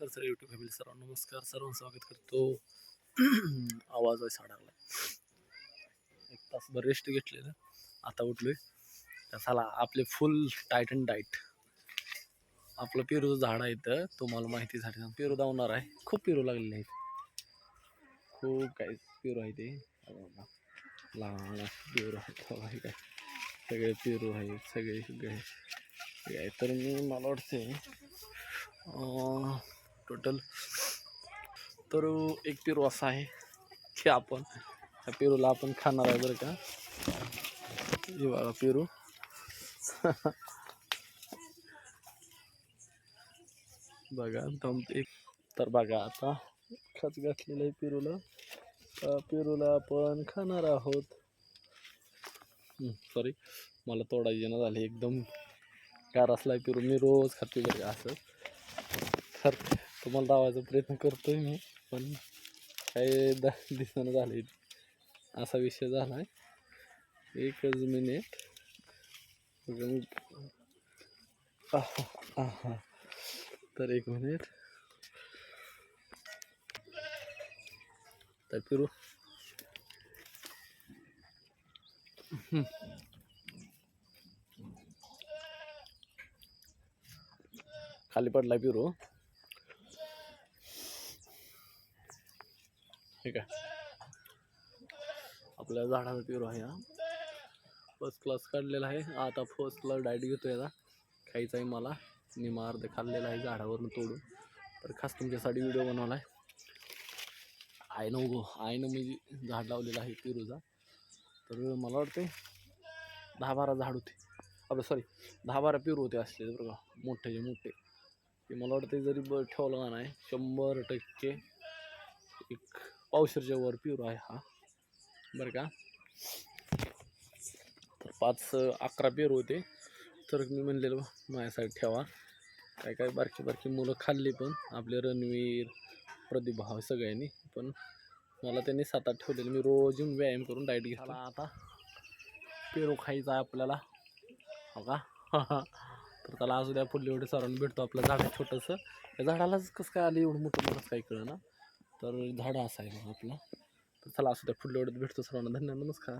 नमस्कार sir YouTube family सर्व नमस्कार सर्व स्वागत करतो. आवाज आहे साडाला एक तासभर रेस्ट घेतलेलं आता उठलोय. तर आपले फुल टाईट अँड डाईट आपलं पेरूचं झाड आहे तर तुम्हाला माहिती झाली पेरू दावणार आहे. खूप पेरू लागलेले आहेत. खूप काय पेरू आहे ते. लहान पेरू आहे काय? सगळे पेरू आहेत सगळे सगळे. आहे. तर मी मला वाटते टोटल तर एक पेरू असा आहे की आपण ह्या पेरूला आपण खाणार आहे बरं का. हिवाळा पेरू. बघा दम एक तर बघा आता खच घातलेलं आहे पेरूला. पेरूला आपण खाणार आहोत. सॉरी मला तोडायचे ना झाले एकदम गार असला पेरू. मी रोज खाते बरं असं. तर तुम्हाला दावायचा प्रयत्न करतोय मी पण काही द दिसणं झाले असा विषय झाला आहे एकच मिनिट तर एक मिनिट. तर फिरू. खाली पडला पिरू ठीक आहे. आपल्या झाडाचा पिरू आहे हा. फर्स्ट क्लास काढलेला आहे. आता फर्स्ट क्लास डायट घेतोय आता. खायचा आहे मला. निमा अर्ध खाल्लेला आहे झाडावरून तोडून. तर खास तुमच्यासाठी व्हिडिओ बनवला आहे आयनं उगो आयनं म्हणजे झाड लावलेलं आहे पेरूचा तर मला वाटते दहा बारा झाड होते. आपलं सॉरी दहा बारा पिरू होते असले बरं का. मोठे मोठे. ते मला वाटते जरी ब ठेवलं का नाही शंभर टक्के एक पावशरच्या वर प्युर आहे हा. बरं का? तर पाच अकरा पेरू होते. तर मी म्हणलेलं माझ्यासाठी ठेवा. काय काय बारकी बारकी मुलं खाल्ली पण. आपले रणवीर प्रदीप भाव सगळ्यांनी. पण मला त्यांनी सात आठ ठेवलेले. मी रोज येऊन व्यायाम करून डाएट घेतला आता. पेरू खायचा आहे आपल्याला. हो का? तर त्याला आज उद्या पुढल्या एवढे सरांनी भेटतो आपलं झाड छोटंसं. त्या झाडालाच कसं काय आलं एवढं मोठं मला काही कळलं ना तर झाडं असं आहे तर चला असू द्या पुढल्या एवढ्यात भेटतो सर्वांना. धन्यवाद नमस्कार.